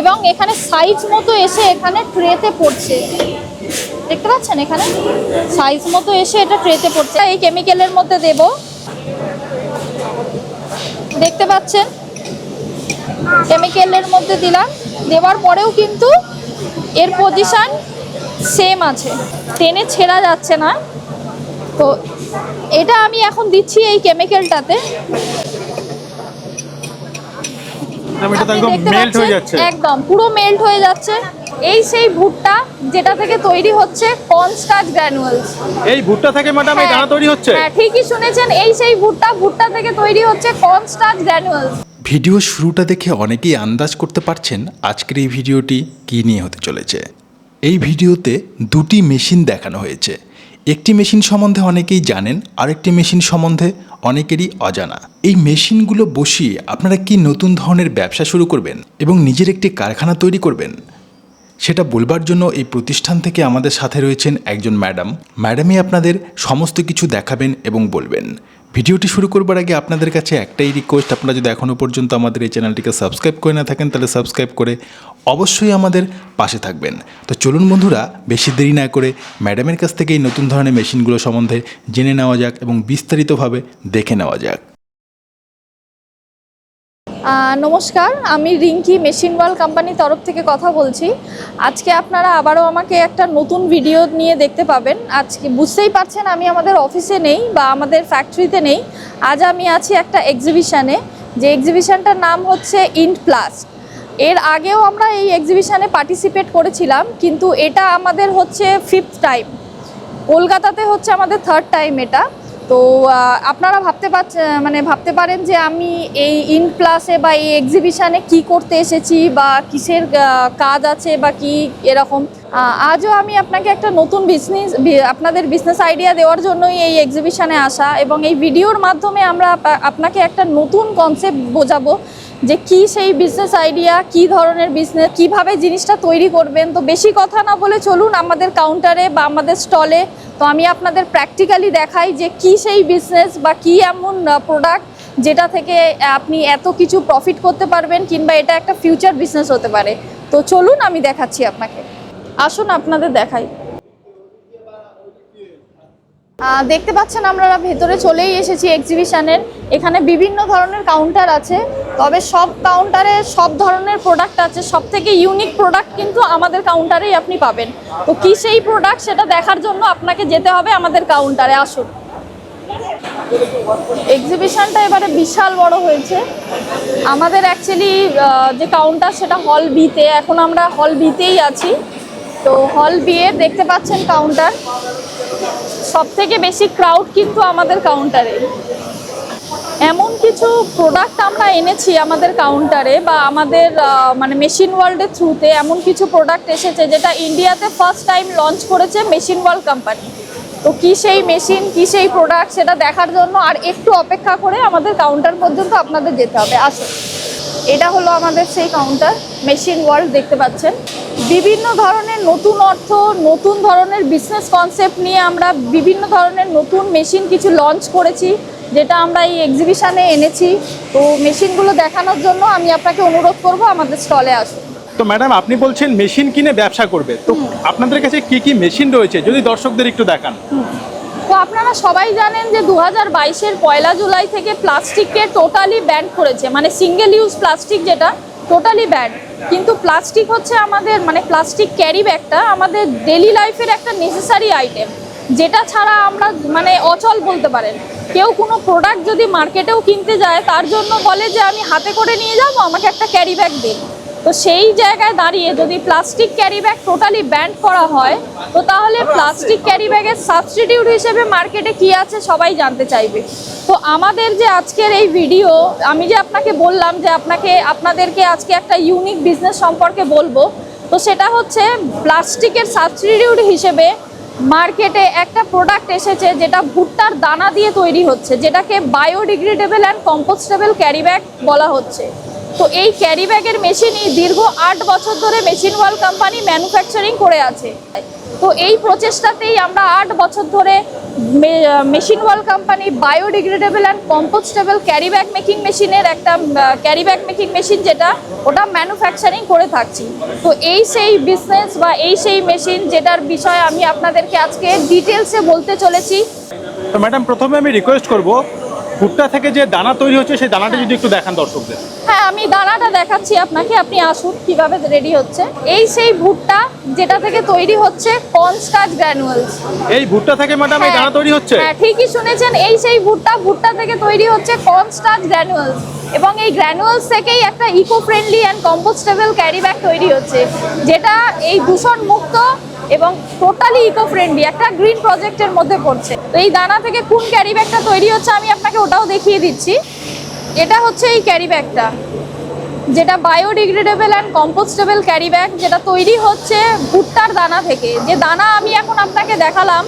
এবং এখানে সাইজ মতো এসে এখানে ট্রেতে পড়ছে। দেখতে পাচ্ছেন এখানে? সাইজ মতো এসে এটা ট্রেতে পড়ছে। এই কেমিক্যালের মধ্যে দেব। দেখতে পাচ্ছেন? কেমিক্যালের মধ্যে দিলাম। দেওয়ার পরেও কিন্তু এর পজিশান সেম আছে। টেনে ছেঁড়া যাচ্ছে না। তো এটা আমি এখন দিচ্ছি এই কেমিক্যালটাতে এটা একদম মেল্ট হয়ে যাচ্ছে। একদম পুরো মেল্ট হয়ে যাচ্ছে। এই সেই ভুট্টা যেটা থেকে তৈরি হচ্ছে কর্নস্টার্চ গ্র্যানুয়ালস এই ভুট্টা থেকে ম্যাডাম এই দানা তৈরি হচ্ছে? হ্যাঁ ঠিকই শুনেছেন এই সেই ভুট্টা ভুট্টা থেকে তৈরি হচ্ছে কর্নস্টার্চ গ্র্যানুয়ালস ভিডিও শুরুটা দেখে অনেকেই আন্দাজ করতে পারছেন আজকের এই ভিডিওটি কী নিয়ে হতে চলেছে। এই ভিডিওতে দুটি মেশিন দেখানো হয়েছে। একটি মেশিন সম্বন্ধে অনেকেই জানেন, আরেকটি মেশিন সম্বন্ধে অনেকেরই অজানা। এই মেশিনগুলো বসিয়ে আপনারা কি নতুন ধরনের ব্যবসা শুরু করবেন এবং নিজের একটি কারখানা তৈরি করবেন? সেটা বলবার জন্য এই প্রতিষ্ঠান থেকে আমাদের সাথে রয়েছেন একজন ম্যাডাম। ম্যাডামই আপনাদের সমস্ত কিছু দেখাবেন এবং বলবেন। ভিডিওটি শুরু করবার আগে আপনাদের কাছে একটাই রিকোয়েস্ট আপনারা যদি এখনও পর্যন্ত আমাদের এই চ্যানেলটিকে সাবস্ক্রাইব করে না থাকেন, তাহলে সাবস্ক্রাইব করে অবশ্যই আমাদের পাশে থাকবেন। তো চলুন বন্ধুরা, বেশি দেরি না করে ম্যাডামের কাছ থেকে এই নতুন ধরনের মেশিনগুলো সম্বন্ধে জেনে নেওয়া যাক এবং বিস্তারিতভাবে দেখে নেওয়া যাক। নমস্কার, আমি রিঙ্কি মেশিন ওয়াল কোম্পানির তরফ থেকে কথা বলছি। আজকে আপনারা আবারও আমাকে একটা নতুন ভিডিও নিয়ে দেখতে পাবেন। আজকে বুঝতেই পারছেন আমি আমাদের অফিসে নেই বা আমাদের ফ্যাক্টরিতে নেই। আজ আমি আছি একটা এক্সিবিশানে যে এক্সিবিশানটার নাম হচ্ছে ইন্ট প্লাস এর আগেও আমরা এই এক্সিবিশানে পার্টিসিপেট করেছিলাম, কিন্তু এটা আমাদের হচ্ছে ফিফথ টাইম কলকাতাতে হচ্ছে আমাদের থার্ড টাইম এটা। তো আপনারা ভাবতে পারছেন মানে ভাবতে পারেন যে আমি এই ইন প্লাসে বা এই এক্সিবিশানে কি করতে এসেছি বা কিসের কাজ আছে বা কি এরকম। আজও আমি আপনাকে একটা নতুন বিজনেস আপনাদের বিজনেস আইডিয়া দেওয়ার জন্যই এই এক্সিবিশানে আসা এবং এই ভিডিওর মাধ্যমে আমরা আপনাকে একটা নতুন কনসেপ্ট বোঝাবো যে কি সেই বিজনেস আইডিয়া কি ধরনের বিজনেস কীভাবে জিনিসটা তৈরি করবেন। তো বেশি কথা না বলে চলুন আমাদের কাউন্টারে বা আমাদের স্টলে তো আমি আপনাদের প্র্যাকটিক্যালি দেখাই যে কি সেই বিজনেস বা কি এমন প্রোডাক্ট যেটা থেকে আপনি এত কিছু প্রফিট করতে পারবেন কিংবা এটা একটা ফিউচার বিজনেস হতে পারে। তো চলুন আমি দেখাচ্ছি আপনাকে। আসুন আপনাদের দেখাই। দেখতে পাচ্ছেন আমরা ভেতরে চলেই এসেছি এক্সিবিশনের এখানে বিভিন্ন ধরনের কাউন্টার আছে, তবে সব কাউন্টারে সব ধরনের প্রোডাক্ট আছে। সব থেকে ইউনিক প্রোডাক্ট কিন্তু আমাদের কাউন্টারেই আপনি পাবেন। তো কি সেই প্রোডাক্ট সেটা দেখার জন্য আপনাকে যেতে হবে আমাদের কাউন্টারে আসুন। এক্সিবিশনটা এবারে বিশাল বড় হয়েছে। আমাদের অ্যাকচুয়ালি যে কাউন্টার সেটা হল বিতে এখন আমরা হল বিতেই আছি। তো হল বি এর দেখতে পাচ্ছেন কাউন্টার সব থেকে বেশি ক্রাউড কিন্তু আমাদের কাউন্টারে এমন কিছু প্রোডাক্ট আমরা এনেছি আমাদের কাউন্টারে বা আমাদের মানে মেশিন ওয়ার্ল্ডের থ্রুতে এমন কিছু প্রোডাক্ট এসেছে যেটা ইন্ডিয়াতে ফার্স্ট টাইম লঞ্চ করেছে মেশিন ওয়ার্ল্ড কোম্পানি তো কী সেই মেশিন কী সেই প্রোডাক্ট সেটা দেখার জন্য আর একটু অপেক্ষা করে আমাদের কাউন্টার পর্যন্ত আপনাদের যেতে হবে। আসুন। এটা হলো আমাদের সেই কাউন্টার মেশিন ওয়ার্ল্ড দেখতে পাচ্ছেন। বিভিন্ন ধরনের নতুন অর্থ নতুন ধরনের বিজনেস কনসেপ্ট নিয়ে আমরা বিভিন্ন ধরনের নতুন মেশিন কিছু লঞ্চ করেছি যেটা আমরা এই এক্সিবিশনে এনেছি। তো মেশিনগুলো দেখানোর জন্য আমি আপনাকে অনুরোধ করব আমাদের স্টলে আসুন। তো ম্যাডাম আপনি বলছেন মেশিন কিনে ব্যবসা করবে। তো আপনাদের কাছে কি কি মেশিন রয়েছে? যদি দর্শকদের একটু দেখান। তো আপনারা সবাই জানেন যে দু হাজার বাইশের পয়লা জুলাই থেকে প্লাস্টিককে টোটালি ব্যান করেছে মানে সিঙ্গেল ইউজ প্লাস্টিক যেটা, টোটালি ব্যান। কিন্তু প্লাস্টিক হচ্ছে আমাদের মানে প্লাস্টিক ক্যারি ব্যাগটা আমাদের ডেলি লাইফের একটা নেসেসারি আইটেম যেটা ছাড়া আমরা মানে অচল বলতে পারেন। কেউ কোনো প্রোডাক্ট যদি মার্কেটেও কিনতে যায়, তার জন্য বলে যে আমি হাতে করে নিয়ে যাব, আমাকে একটা ক্যারি ব্যাগ দিন তো সেই জায়গায় দাঁড়িয়ে যদি plastic carry bag totally banned করা হয় তো তাহলে প্লাস্টিক ক্যারি ব্যাগের সাবস্টিটিউট হিসেবে মার্কেটে কি আছে সবাই জানতে চাইবে। তো আমাদের যে আজকের এই ভিডিও আমি যে আপনাকে বললাম যে আপনাকে আপনাদেরকে আজকে একটা ইউনিক বিজনেস সম্পর্কে বলব তো সেটা হচ্ছে প্লাস্টিকের সাবস্টিটিউট হিসেবে মার্কেটে একটা প্রোডাক্ট এসেছে যেটা ভুট্টার দানা দিয়ে তৈরি হচ্ছে যেটাকে biodegradable and compostable carry bag বলা হচ্ছে। তো এই ক্যারি ব্যাগের মেশিনই দীর্ঘ আট বছর ধরে মেশিন ওয়াল কোম্পানি ম্যানুফ্যাকচারিং করে আছে। তো এই প্রচেষ্টাতেই আমরা আট বছর ধরে machine wall company biodegradable and compostable carry bag making মেশিনের একটা ক্যারি ব্যাগ মেকিং মেশিন যেটা ওটা ম্যানুফ্যাকচারিং করে থাকছি। তো এই সেই বিজনেস বা এই সেই মেশিন যেটার বিষয়ে আমি আপনাদেরকে আজকে ডিটেলসে বলতে চলেছি। তো ম্যাডাম প্রথমে আমি রিকোয়েস্ট করব, ভুট্টা থেকে যে দানা তৈরি হচ্ছে, সেই দানাটা যদি একটু দেখান দর্শকদের। আমি দানাটা দেখাচ্ছি আপনাকে আপনি আসুন কীভাবে রেডি হচ্ছে। এই সেই ভুট্টা যেটা থেকে তৈরি হচ্ছে কর্নস্টার্চ গ্র্যানুয়ালস এই ভুট্টা থেকে ম্যাডাম এই দানা তৈরি হচ্ছে? হ্যাঁ ঠিকই শুনেছেন এই সেই ভুট্টা ভুট্টা থেকে তৈরি হচ্ছে কর্নস্টার্চ গ্র্যানুয়ালস এবং এই গ্র্যানুয়ালস থেকেই একটা eco friendly and compostable carry bag তৈরি হচ্ছে যেটা এই দূষণ মুক্ত এবং টোটালি ইকো ফ্রেন্ডলি একটা গ্রিন প্রজেক্টের মধ্যে পড়ছে। তো এই দানা থেকে কোন ক্যারি ব্যাগটা তৈরি হচ্ছে আমি আপনাকে ওটাও দেখিয়ে দিচ্ছি। এটা হচ্ছে এই ক্যারি ব্যাগটা যেটা biodegradable and compostable carry bag যেটা তৈরি হচ্ছে ভুট্টার দানা থেকে। যে দানা আমি এখন আপনাকে দেখালাম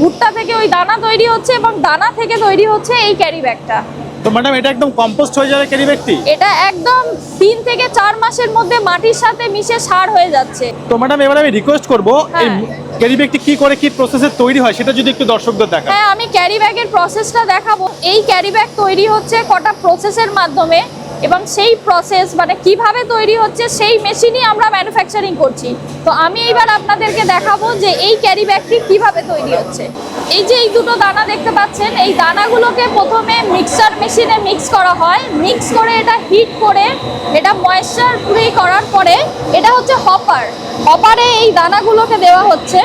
ভুট্টা থেকে ওই দানা তৈরি হচ্ছে এবং দানা থেকে তৈরি হচ্ছে এই ক্যারি ব্যাগটা তো ম্যাডাম এটা একদম কম্পোস্ট হয়ে যাবে ক্যারি ব্যক্তি এটা একদম তিন থেকে চার মাসের মধ্যে মাটির সাথে মিশে সার হয়ে যাচ্ছে। তো ম্যাডাম এবার আমি রিকোয়েস্ট করব এই। ক্যারি ব্যক্তি কি করে কি প্রসেসে তৈরি হয় সেটা যদি একটু দর্শকদের দেখান। হ্যাঁ আমি ক্যারি ব্যাগের প্রসেসটা দেখাবো। এই ক্যারি ব্যাগ তৈরি হচ্ছে কটা প্রসেসের মাধ্যমে। এবং সেই প্রসেস মানে কীভাবে তৈরি হচ্ছে, সেই মেশিনই আমরা ম্যানুফ্যাকচারিং করছি। তো আমি এইবার আপনাদেরকে দেখাবো যে এই ক্যারি ব্যাগটি কীভাবে তৈরি হচ্ছে। এই যে এই দুটো দানা দেখতে পাচ্ছেন, এই দানাগুলোকে প্রথমে মিক্সচার মেশিনে মিক্স করা হয়। মিক্স করে এটা হিট করে, এটা ময়েশ্চার ফ্রি করার পরে এটা হচ্ছে হপার হপারে এই দানাগুলোকে দেওয়া হচ্ছে।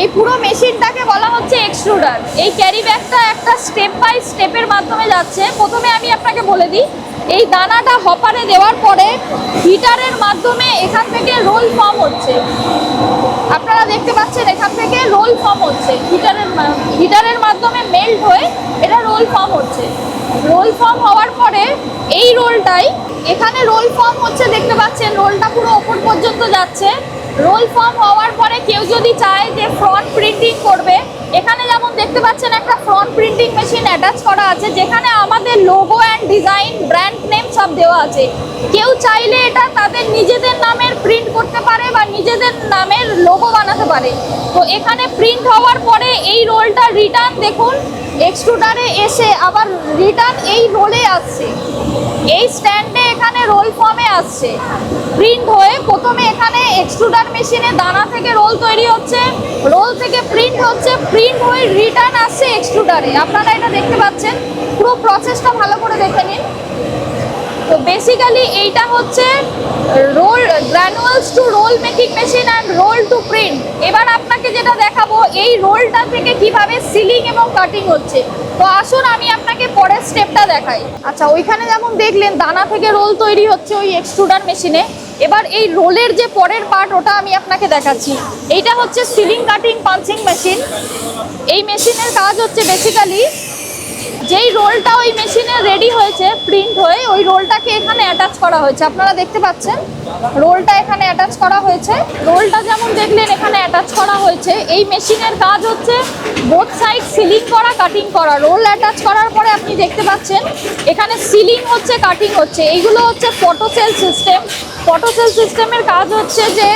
এই পুরো মেশিনটাকে বলা হচ্ছে এক্সট্রুডার এই ক্যারি ব্যাগটা একটা স্টেপ বাই স্টেপের মাধ্যমে যাচ্ছে। প্রথমে আমি আপনাকে বলে দিই এই দানাটা হপারে দেওয়ার পরে হিটারের মাধ্যমে এখান থেকে রোল ফর্ম হচ্ছে। আপনারা দেখতে পাচ্ছেন এখান থেকে রোল ফর্ম হচ্ছে। হিটারের হিটারের মাধ্যমে মেল্ট হয়ে এটা রোল ফর্ম হচ্ছে। রোল ফর্ম হওয়ার পরে এই রোলটাই এখানে রোল ফর্ম হচ্ছে, দেখতে পাচ্ছেন রোলটা পুরো ওপর পর্যন্ত যাচ্ছে। রোল ফর্ম হওয়ার পরে কেউ যদি চায় যে ফ্রন্ট প্রিন্টিং করবে, এখানে যেমন দেখতে পাচ্ছেন একটা ফ্রন্ট প্রিন্টিং মেশিন অ্যাটাচ করা আছে, যেখানে আমাদের logo and design brand name সব দেওয়া আছে। কেউ চাইলে এটা তাদের নিজেদের নামের প্রিন্ট করতে পারে বা নিজেদের নামের লোগো বানাতে পারে। তো এখানে প্রিন্ট হওয়ার পরে এই রোলটা রিটার্ন দেখুন এক্সট্রুডারে এসে আবার রিটার্ন এই রোলে আসছে। এই স্ট্যান্ডে এখানে রোল ফর্মে আসছে। প্রিন্ট হয়ে প্রথমে এখানে এক্সট্রুডার মেশিনে দানা থেকে রোল তৈরি হচ্ছে। রোল থেকে প্রিন্ট হচ্ছে। প্রিন্ট হয়ে রিটার্ন আসছে এক্সট্রুডারে আপনারা এটা দেখতে পাচ্ছেন। পুরো প্রসেসটা ভালো করে দেখে নিন। তো বেসিক্যালি এইটা হচ্ছে roll granules to roll making machine and roll to print এবার আপনাকে যেটা দেখাবো, এই রোলটা থেকে কীভাবে সিলিং এবং কাটিং হচ্ছে। তো আসুন, আমি আপনাকে পরের স্টেপটা দেখাই। আচ্ছা ওইখানে যেমন দেখলেন, দানা থেকে রোল তৈরি হচ্ছে ওই এক্সট্রুডার মেশিনে এবার এই রোলের যে পরের পার্ট ওটা আমি আপনাকে দেখাচ্ছি। এইটা হচ্ছে সিলিং কাটিং পাঞ্চিং মেশিন এই মেশিনের কাজ হচ্ছে বেসিক্যালি যেই রোলটা ওই মেশিনে রেডি হয়েছে প্রিন্ট হয়ে, ওই রোলটাকে এখানে অ্যাটাচ করা হয়েছে। আপনারা দেখতে পাচ্ছেন, রোলটা এখানে অ্যাটাচ করা হয়েছে। রোলটা যেমন দেখলেন, এখানে অ্যাটাচ করা হয়েছে। এই মেশিনের কাজ হচ্ছে বোথ সাইড সিলিং করা কাটিং করা। রোল অ্যাটাচ করার পরে আপনি দেখতে পাচ্ছেন, এখানে সিলিং হচ্ছে কাটিং হচ্ছে। এইগুলো হচ্ছে ফটোসেল সিস্টেম ফটোসেল সিস্টেমের কাজ হচ্ছে যে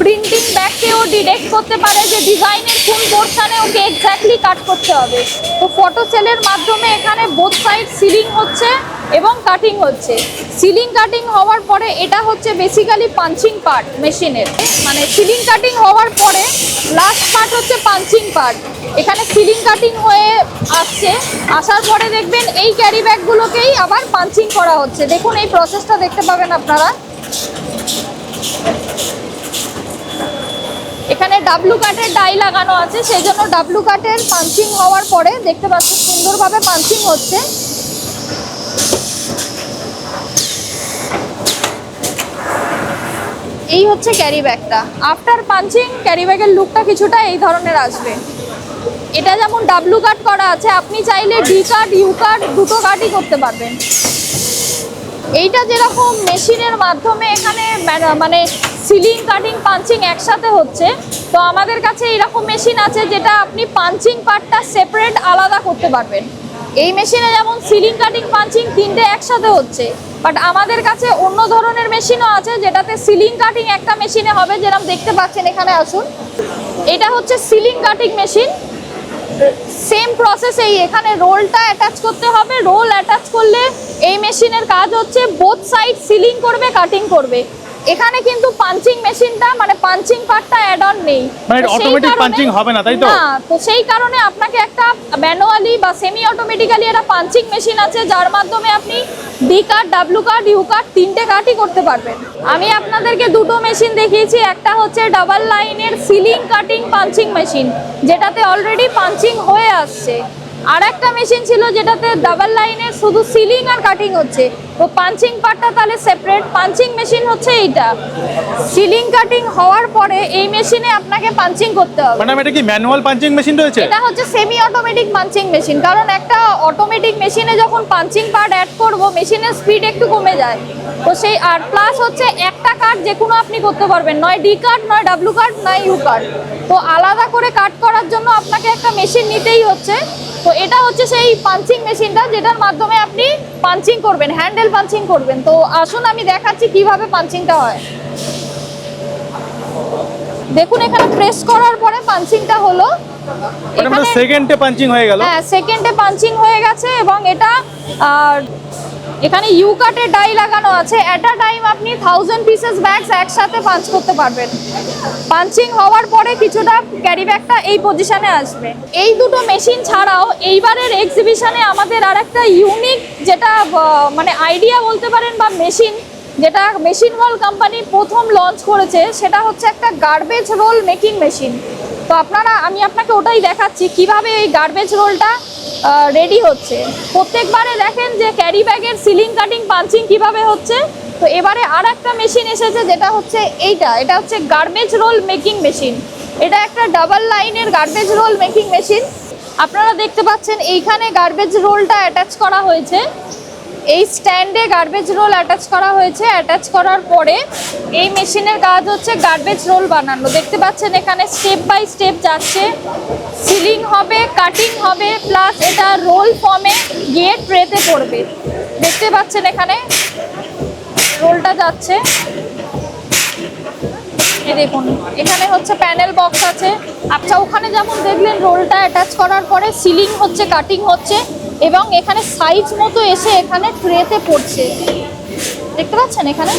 প্রিন্টিং ব্যাগকে ও ডিরেক্ট করতে পারে যে ডিজাইনের কোন পোর্শনে ওকে এক্স্যাক্টলি কাট করতে হবে। তো ফটো সেলের মাধ্যমে এখানে বোথ সাইড সিলিং হচ্ছে এবং কাটিং হচ্ছে। সিলিং কাটিং হওয়ার পরে এটা হচ্ছে বেসিক্যালি পাঞ্চিং পার্ট মেশিনের মানে সিলিং কাটিং হওয়ার পরে লাস্ট পার্ট হচ্ছে পাঞ্চিং পার্ট এখানে সিলিং কাটিং হয়ে আসছে। আসার পরে দেখবেন এই ক্যারি ব্যাগগুলোকেই আবার পাঞ্চিং করা হচ্ছে। দেখুন এই প্রসেসটা দেখতে পাবেন আপনারা। এখানে ডাবলু কাটের ডাই লাগানো আছে, সেই জন্য ডাবলু কাটের পাঞ্চিং হওয়ার পরে দেখতে পাচ্ছেন সুন্দরভাবে পাঞ্চিং হচ্ছে। এই হচ্ছে ক্যারি ব্যাগটা আফটার পাঞ্চিং ক্যারি ব্যাগের লুকটা কিছুটা এই ধরনের আসবে। এটা যেমন ডাবলু কাট করা আছে, আপনি চাইলে ডি কাট ইউ কাট দুটো কাটই করতে পারবেন। এইটা যেরকম মেশিনের মাধ্যমে এখানে মানে সিলিং, কাটিং পাঞ্চিং একসাথে হচ্ছে। তো আমাদের কাছে এরকম মেশিন আছে যেটা আপনি পাঞ্চিং পার্টটা সেপারেট আলাদা করতে পারবেন। এই মেশিনে যেমন সিলিং, কাটিং পাঞ্চিং তিনটে একসাথে হচ্ছে বাট আমাদের কাছে অন্য ধরনের মেশিনও আছে যেটাতে সিলিং, কাটিং একটা মেশিনে হবে যেরকম দেখতে পাচ্ছেন এখানে আসুন। এটা হচ্ছে সিলিং, কাটিং মেশিন সেম প্রসেসেই এখানে রোলটা অ্যাটাচ করতে হবে। রোল অ্যাটাচ করলে এই মেশিনের কাজ হচ্ছে বোথ সাইড সিলিং করবে কাটিং করবে। এখানে কিন্তু পাঞ্চিং মেশিনটা মানে পাঞ্চিং পার্টটা অ্যাড অন নেই। মানে কারণে- punching হবে না, তাই তো? না তো সেই কারণে আপনাকে একটা ম্যানুয়ালি বা সেমি অটোমেটিক্যালি একটা পাঞ্চিং মেশিন আছে যার মাধ্যমে আপনি D card W card U card তিনটে কার্ডই করতে পারবেন। আমি আপনাদেরকে দুটো মেশিন দেখিয়েছি একটা হচ্ছে ডাবল লাইনের সিলিং কাটিং পাঞ্চিং মেশিন যেটাতে অলরেডি পাঞ্চিং হয়ে আসছে। আর একটা মেশিন ছিল যেটাতে ডাবল লাইনের শুধু সিলিং আর কাটিং হচ্ছে। তো পাঞ্চিং পার্টটা তাহলে সেপারেট পাঞ্চিং মেশিন হচ্ছে এইটা। সিলিং কাটিং হওয়ার পরে এই মেশিনে আপনাকে পাঞ্চিং করতে হবে। ম্যাডাম এটা কি ম্যানুয়াল পাঞ্চিং মেশিন রয়েছে? এটা হচ্ছে সেমি অটোমেটিক পাঞ্চিং মেশিন কারণ একটা অটোমেটিক মেশিনে যখন পাঞ্চিং পার্ট অ্যাড করব মেশিনের স্পিড একটু কমে যায়। তো সেই আর প্লাস হচ্ছে একটা কার্ড যে কোনো আপনি করতে পারবেন। নয় ডি কার্ড নয় ডাব্লু কার্ড নয় ইউ কার্ড তো আলাদা করে কাট করার জন্য আপনাকে একটা মেশিন নিতেই হচ্ছে। তো এটা হচ্ছে সেই পাঞ্চিং মেশিনটা যেটার মাধ্যমে আপনি পাঞ্চিং করবেন হ্যান্ডেল পাঞ্চিং করবেন। তো আসুন আমি দেখাচ্ছি কীভাবে পাঞ্চিংটা হয়। দেখুন এখানে প্রেস করার পরে পাঞ্চিংটা হলো। এখানে সেকেন্ডে পাঞ্চিং হয়ে গেল? হ্যাঁ সেকেন্ডে পাঞ্চিং হয়ে গেছে এবং এটা আর এখানে ইউ কাটের ডাই লাগানো আছে। অ্যাট টাইম আপনি থাউজেন্ড পিসেস ব্যাগস একসাথে পাঞ্চ করতে পারবেন। পাঞ্চিং হওয়ার পরে কিছুটা ক্যারি ব্যাগটা এই পজিশনে আসবে। এই দুটো মেশিন ছাড়াও এইবারের এক্সিবিশনে আমাদের আর একটা ইউনিক যেটা মানে আইডিয়া বলতে পারেন বা মেশিন যেটা মেশিন ওয়াল কোম্পানি প্রথম লঞ্চ করেছে, সেটা হচ্ছে একটা গার্বেজ রোল মেকিং মেশিন তো আপনারা, আমি আপনাকে ওটাই দেখাচ্ছি, কীভাবে এই গার্বেজ রোলটা রেডি হচ্ছে। প্রত্যেকবারে দেখেন যে ক্যারি ব্যাগের সিলিং কাটিং পাঞ্চিং কীভাবে হচ্ছে। তো এবারে আর একটা মেশিন এসেছে যেটা হচ্ছে এইটা। এটা হচ্ছে গার্বেজ রোল মেকিং মেশিন এটা একটা ডাবল লাইনের গার্বেজ রোল মেকিং মেশিন আপনারা দেখতে পাচ্ছেন এইখানে গার্বেজ রোলটা অ্যাটাচ করা হয়েছে। এই স্ট্যান্ডে গার্বেজ রোল অ্যাটাচ করা হয়েছে। অ্যাটাচ করার পরে এই মেশিনের কাজ হচ্ছে গার্বেজ রোল বানানো। দেখতে পাচ্ছেন এখানে স্টেপ বাই স্টেপ যাচ্ছে। সিলিং হবে কাটিং হবে প্লাস এটা রোল ফর্মে গিয়ে ট্রেতে পড়বে। দেখতে পাচ্ছেন এখানে রোলটা যাচ্ছে। দেখুন, এখানে হচ্ছে প্যানেল বক্স আছে। আচ্ছা ওখানে যেমন দেখলেন রোলটা অ্যাটাচ করার পরে সিলিং হচ্ছে কাটিং হচ্ছে। এবং এখানে সাইজ মতো এসে এখানে ট্রেতে পড়ছে। দেখতে পাচ্ছেন এখানে?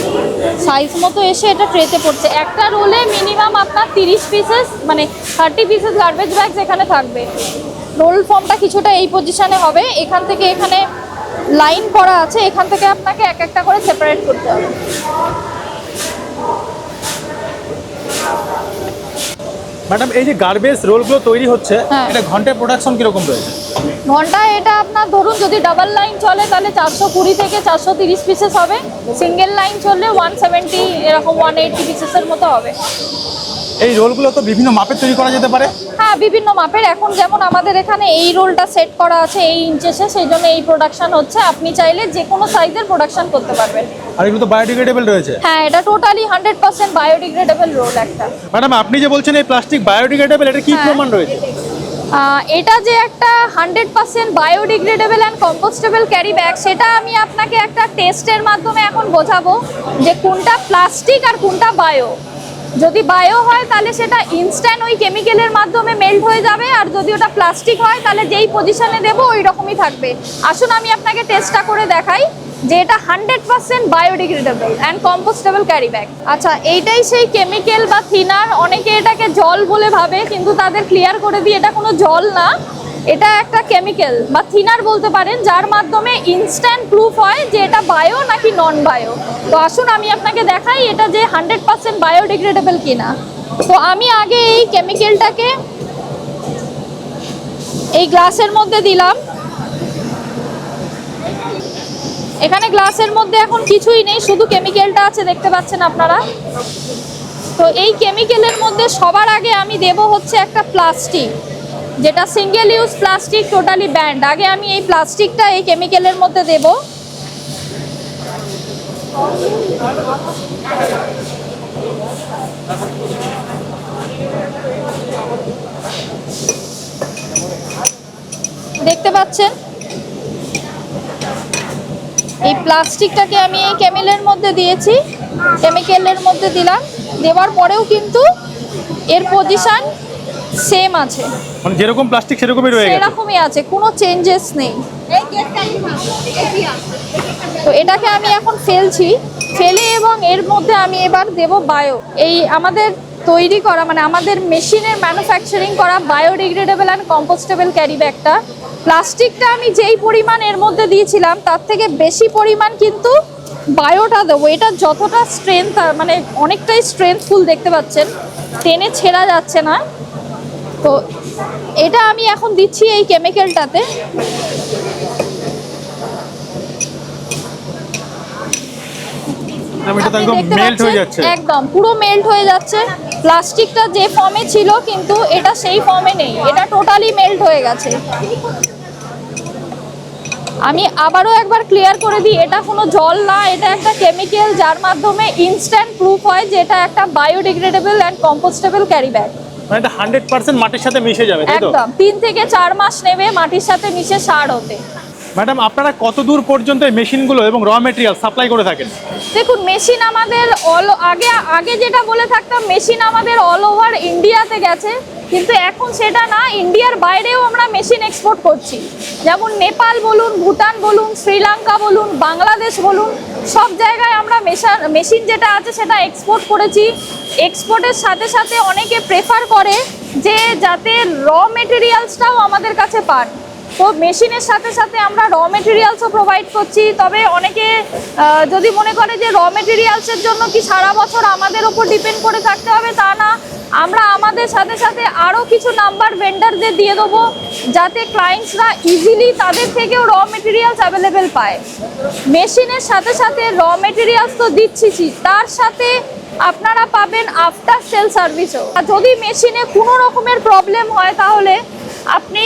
সাইজ মতো এসে এটা ট্রেতে পড়ছে। একটা রোলে মিনিমাম আপনার তিরিশ পিসেস মানে থার্টি পিসেস গার্বেজ ব্যাগস এখানে থাকবে। রোল ফর্মটা কিছুটা এই পজিশানে হবে। এখান থেকে এখানে লাইন করা আছে। এখান থেকে আপনাকে এক একটা করে সেপারেট করতে হবে। ম্যাডাম এই যে গার্বেজ রোলগুলো তৈরি হচ্ছে হ্যাঁ। এটা ঘন্টায় প্রোডাকশন কীরকম রয়েছে? ঘন্টায় এটা আপনার ধরুন যদি ডাবল লাইন চলে তাহলে চারশো কুড়ি থেকে চারশো তিরিশ পিসেস হবে। সিঙ্গেল লাইন চললে ওয়ান সেভেন্টি এরকম ওয়ান এইটি পিসেসের মতো হবে। এই রোলগুলো তো বিভিন্ন মাপের তৈরি করা যেতে পারে। হ্যাঁ বিভিন্ন মাপের। এখন যেমন আমাদের এখানে এই রোলটা সেট করা আছে এই ইঞ্চেসে সেই জন্য এই প্রোডাকশন হচ্ছে। আপনি চাইলে যে কোনো সাইজের প্রোডাকশন করতে পারবেন। আর এগুলো তো বায়োডিগ্রেডেবল রয়েছে। হ্যাঁ এটা totally hundred percent biodegradable roll একটা। ম্যাডাম আপনি যে বলছেন এই প্লাস্টিক বায়োডিগ্রেডেবল এটা কি হ্যাঁ। প্রমাণ রয়েছে? এটা যে একটা hundred percent biodegradable and compostable carry bag সেটা আমি আপনাকে একটা টেস্টের মাধ্যমে এখন বোঝাবো যে কোনটা প্লাস্টিক আর কোনটা বায়ো যদি বায়ো হয়, তাহলে সেটা ইনস্ট্যান্ট ওই কেমিক্যালের মাধ্যমে মেল্ট হয়ে যাবে, আর যদি ওটা প্লাস্টিক হয়, তাহলে যেই পজিশনে দেবো ওই রকমই থাকবে। আসুন, আমি আপনাকে টেস্টটা করে দেখাই। যে এটা hundred percent biodegradable and compostable carry bag আচ্ছা এইটাই সেই কেমিক্যাল বা থিনার অনেকে এটাকে জল বলে ভাবে, কিন্তু তাদের ক্লিয়ার করে দিই, এটা কোনো জল না। এটা একটা কেমিক্যাল বা থিনার বলতে পারেন, যার মাধ্যমে ইনস্ট্যান্ট প্রুফ হয় যে এটা বায়ো নাকি নন বায়ো তো আসুন, আমি আপনাকে দেখাই এটা যে হান্ড্রেড পার্সেন্ট বায়োডিগ্রেডেবল কিনা। তো আমি আগে এই কেমিক্যালটাকে এই গ্লাসের মধ্যে দিলাম। এখানে গ্লাসের মধ্যে এখন কিছুই নেই, শুধু কেমিক্যালটা আছে, দেখতে পাচ্ছেন আপনারা। তো এই কেমিক্যালের মধ্যে সবার আগে আমি দেব হচ্ছে একটা প্লাস্টিক যেটা single use plastic totally banned আগে আমি এই প্লাস্টিকটা এই কেমিক্যালের মধ্যে দেব। দেখতে পাচ্ছেন? এই প্লাস্টিকটাকে আমি এই কেমিলের মধ্যে দিয়েছি কেমিক্যালের মধ্যে দিলাম। দেওয়ার পরেও কিন্তু এর পজিশান সেম আছে। মানে যেরকম প্লাস্টিক সেরকমই রয়ে গেছে। সেরকমই আছে কোনো চেঞ্জেস নেই। তো এটাকে আমি এখন ফেলছি। ফেলে এবং এর মধ্যে আমি এবার দেব বায়ো এই আমাদের তৈরি করা মানে আমাদের মেশিনের ম্যানুফ্যাকচারিং করা বায়োডিগ্রেডেবল অ্যান্ড কম্পোস্টেবল ক্যারি ব্যাগটা প্লাস্টিকটা আমি যেই পরিমাণ এর মধ্যে দিয়েছিলাম, তার থেকে বেশি পরিমাণ কিন্তু বায়োটা দেবো। এটা যতটা স্ট্রেংথ মানে অনেকটাই স্ট্রেংথফুল দেখতে পাচ্ছেন। টেনে ছেঁড়া যাচ্ছে না। তো এটা আমি এখন দিচ্ছি এই কেমিক্যালটাতে এটা একদম দেখতে মেল্ট হয়ে যাচ্ছে। একদম পুরো মেল্ট হয়ে যাচ্ছে। প্লাস্টিকটা যে ফর্মে ছিল কিন্তু এটা সেই ফর্মে নেই। এটা টোটালি মেল্ট হয়ে গেছে। আমি আবারও একবার ক্লিয়ার করে দিই এটা কোনো জল না এটা একটা কেমিক্যাল যার মাধ্যমে ইনস্ট্যান্ট প্রুফ হয় যে এটা একটা biodegradable and compostable carry bag মানে এটা হান্ড্রেড পার্সেন্ট মাটির সাথে মিশে যাবে তাই তো? একদম তিন থেকে চার মাস নেবে মাটির সাথে মিশে সার হতে। ম্যাডাম, আপনারা কত দূর পর্যন্ত এই মেশিনগুলো এবং র মেটেরিয়াল সাপ্লাই করে থাকেন? দেখুন, মেশিন আমাদের অল আগে আগে যেটা বলে থাকতাম, মেশিন আমাদের অল ওভার ইন্ডিয়াতে গেছে, কিন্তু এখন সেটা না ইন্ডিয়ার বাইরেও আমরা মেশিন এক্সপোর্ট করছি। যেমন নেপাল বলুন, ভুটান বলুন, শ্রীলঙ্কা বলুন, বাংলাদেশ বলুন, সব জায়গায় আমরা মেশিন যেটা আছে সেটা এক্সপোর্ট করেছি। এক্সপোর্টের সাথে সাথে অনেকে প্রেফার করে যে যাতে র মেটেরিয়ালসটাও আমাদের কাছে পান। তো মেশিনের সাথে সাথে আমরা র মেটেরিয়ালসও প্রোভাইড করছি। তবে অনেকে যদি মনে করে যে র মেটেরিয়ালসের জন্য কি সারা বছর আমাদের ওপর ডিপেন্ড করে থাকতে হবে, তা না। আমরা আমাদের সাথে সাথে আরও কিছু নাম্বার ভেন্ডারদের দিয়ে দেবো, যাতে ক্লায়েন্টসরা ইজিলি তাদের থেকেও র মেটেরিয়ালস অ্যাভেলেবেল পায়। মেশিনের সাথে সাথে র মেটেরিয়ালস তো দিচ্ছি তার সাথে আপনারা পাবেন আফটার সেল সার্ভিসও আর যদি মেশিনে কোনো রকমের প্রবলেম হয় তাহলে আপনি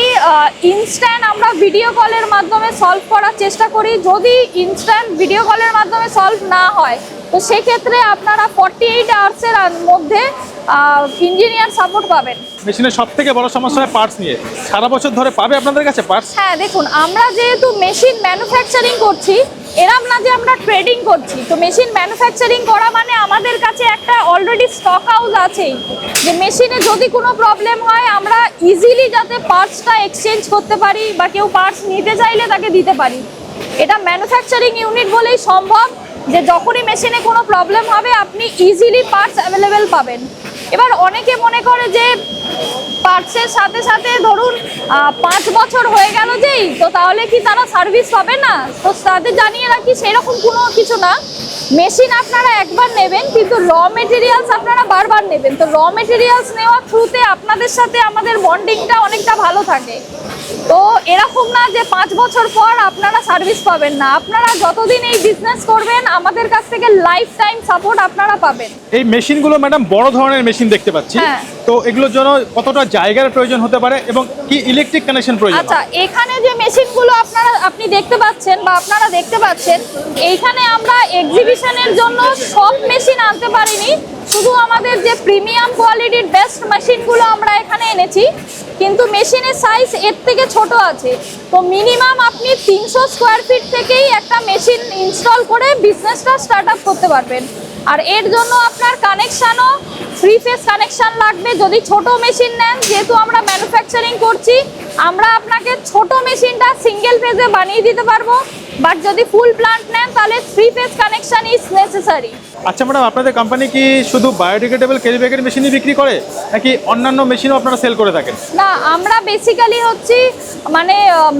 ইনস্ট্যান্ট আমরা ভিডিও কলের মাধ্যমে সলভ করার চেষ্টা করি। যদি ইনস্ট্যান্ট ভিডিও কলের মাধ্যমে সলভ না হয় তো সেক্ষেত্রে আপনারা ফর্টি এইট আওয়ার্সের মধ্যে ইঞ্জিনিয়ার সাপোর্ট পাবেন। মেশিনের সব থেকে বড় সমস্যা হয় পার্টস নিয়ে। সারা বছর ধরে পাবে আপনাদের কাছে পার্টস হ্যাঁ দেখুন আমরা যেহেতু মেশিন ম্যানুফ্যাকচারিং করছি এরম না যে আমরা ট্রেডিং করছি। তো মেশিন ম্যানুফ্যাকচারিং করা মানে আমাদের কাছে একটা অলরেডি স্টক হাউস আছেই। যে মেশিনে যদি কোনো প্রবলেম হয়, আমরা ইজিলি যাতে পার্টসটা এক্সচেঞ্জ করতে পারি বা কেউ পার্টস নিতে চাইলে তাকে দিতে পারি। এটা ম্যানুফ্যাকচারিং ইউনিট বলেই সম্ভব যে যখনই মেশিনে কোনো প্রবলেম হবে, আপনি ইজিলি পার্টস অ্যাভেলেবেল পাবেন। এবার অনেকে মনে করে যে পার্টসের সাথে সাথে ধরুন পাঁচ বছর হয়ে গেল যেই, তো তাহলে কি তারা সার্ভিস পাবে না? তো তাদের জানিয়ে রাখি, সেরকম কোনো কিছু না। মেশিন আপনারা একবার নেবেন, কিন্তু র মেটেরিয়ালস আপনারা বারবার নেবেন। তো র মেটেরিয়ালস নেওয়ার থ্রুতে আপনাদের সাথে আমাদের বন্ডিংটা অনেকটা ভালো থাকে। তো এরকম না যে পাঁচ বছর পর আপনারা সার্ভিস পাবেন না। আপনারা যতদিন এই বিজনেস করবেন আমাদের কাছ থেকে লাইফ টাইম সাপোর্ট আপনারা পাবেন। এই মেশিনগুলো ম্যাডাম বড় ধরনের মেশিন দেখতে পাচ্ছি। হ্যাঁ। তো এগুলোর জন্য কতটা জায়গার প্রয়োজন হতে পারে এবং কি ইলেকট্রিক কানেকশন প্রয়োজন? আচ্ছা এখানে যে মেশিনগুলো আপনারা আপনি দেখতে পাচ্ছেন বা আপনারা দেখতে পাচ্ছেন এইখানে আমরা এক্সিবিশনের জন্য সব মেশিন আনতে পারিনি। শুধু আমাদের যে প্রিমিয়াম কোয়ালিটির বেস্ট মেশিনগুলো আমরা এখানে এনেছি কিন্তু মেশিনের সাইজ এর থেকে ছোট আছে। তো মিনিমাম আপনি তিনশো স্কোয়ার ফিট থেকেই একটা মেশিন ইনস্টল করে বিজনেসটা স্টার্ট আপ করতে পারবেন। আর এর জন্য আপনার কানেকশানও থ্রি ফেস কানেকশান লাগবে। যদি ছোট মেশিন নেন যেহেতু আমরা ম্যানুফ্যাকচারিং করছি আমরা আপনাকে ছোট মেশিনটা সিঙ্গেল ফেজে বানিয়ে দিতে পারব। বাট যদি ফুল প্লান্ট নেন তাহলে three phase connection is necessary আচ্ছা ম্যাডাম আপনাদের কোম্পানি কি শুধু বায়োডিগ্রেডেবল ক্যারি ব্যাগের মেশিনই বিক্রি করে নাকি অন্যান্য মেশিনও আপনারা সেল করে থাকেন? না আমরা বেসিক্যালি হচ্ছি মানে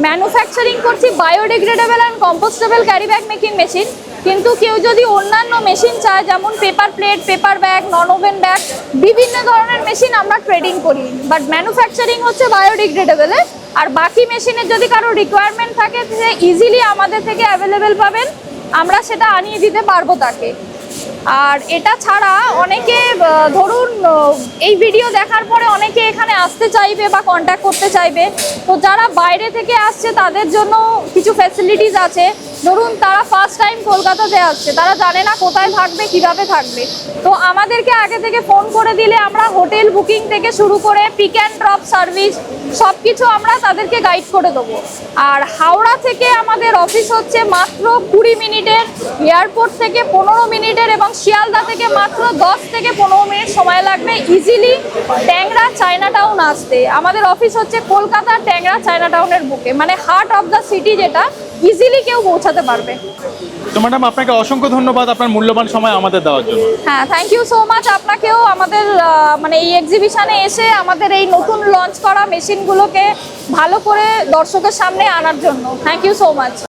ম্যানুফ্যাকচারিং করছি biodegradable and compostable carry bag making machine কিন্তু কেউ যদি অন্যান্য মেশিন চায়, যেমন paper plate paper bag non woven bag বিভিন্ন ধরনের মেশিন আমরা ট্রেডিং করি। বাট ম্যানুফ্যাকচারিং হচ্ছে বায়োডিগ্রেডেবলের আর বাকি মেশিনের যদি কারও রিকোয়ারমেন্ট থাকে, সে ইজিলি আমাদের থেকে অ্যাভেলেবেল পাবেন। আমরা সেটা আনিয়ে দিতে পারব তাকে। আর এটা ছাড়া অনেকে ধরুন এই ভিডিও দেখার পরে অনেকে এখানে আসতে চাইবে বা কন্ট্যাক্ট করতে চাইবে। তো যারা বাইরে থেকে আসছে, তাদের জন্য কিছু ফ্যাসিলিটিস আছে। ধরুন, তারা ফার্স্ট টাইম কলকাতাতে আসছে, তারা জানে না কোথায় থাকবে, কীভাবে থাকবে। তো আমাদেরকে আগে থেকে ফোন করে দিলে আমরা হোটেল বুকিং থেকে শুরু করে পিক অ্যান্ড ড্রপ সার্ভিস সব কিছু আমরা তাদেরকে গাইড করে দেবো। আর হাওড়া থেকে আমাদের অফিস হচ্ছে মাত্র কুড়ি মিনিটের এয়ারপোর্ট থেকে পনেরো মিনিটের এবং শিয়ালদা থেকে মাত্র দশ থেকে পনেরো মিনিট সময় লাগবে। ইজিলি ট্যাংরা চায়না টাউন আসতে। আমাদের অফিস হচ্ছে কলকাতার ট্যাংরা চায়না টাউনের বুকে। মানে হার্ট অফ দ্য সিটি যেটা ইজিলি কেউ পৌঁছাতে পারবে। তো ম্যাডাম আপনাকে অসংখ্য ধন্যবাদ আপনার মূল্যবান সময় আমাদের দেওয়ার জন্য। হ্যাঁ থ্যাংক ইউ সো মাচ আপনাকেও আমাদের মানে এই এক্সিবিশনে এসে আমাদের এই নতুন লঞ্চ করা মেশিনগুলোকে ভালো করে দর্শকের সামনে আনার জন্য। Thank you so much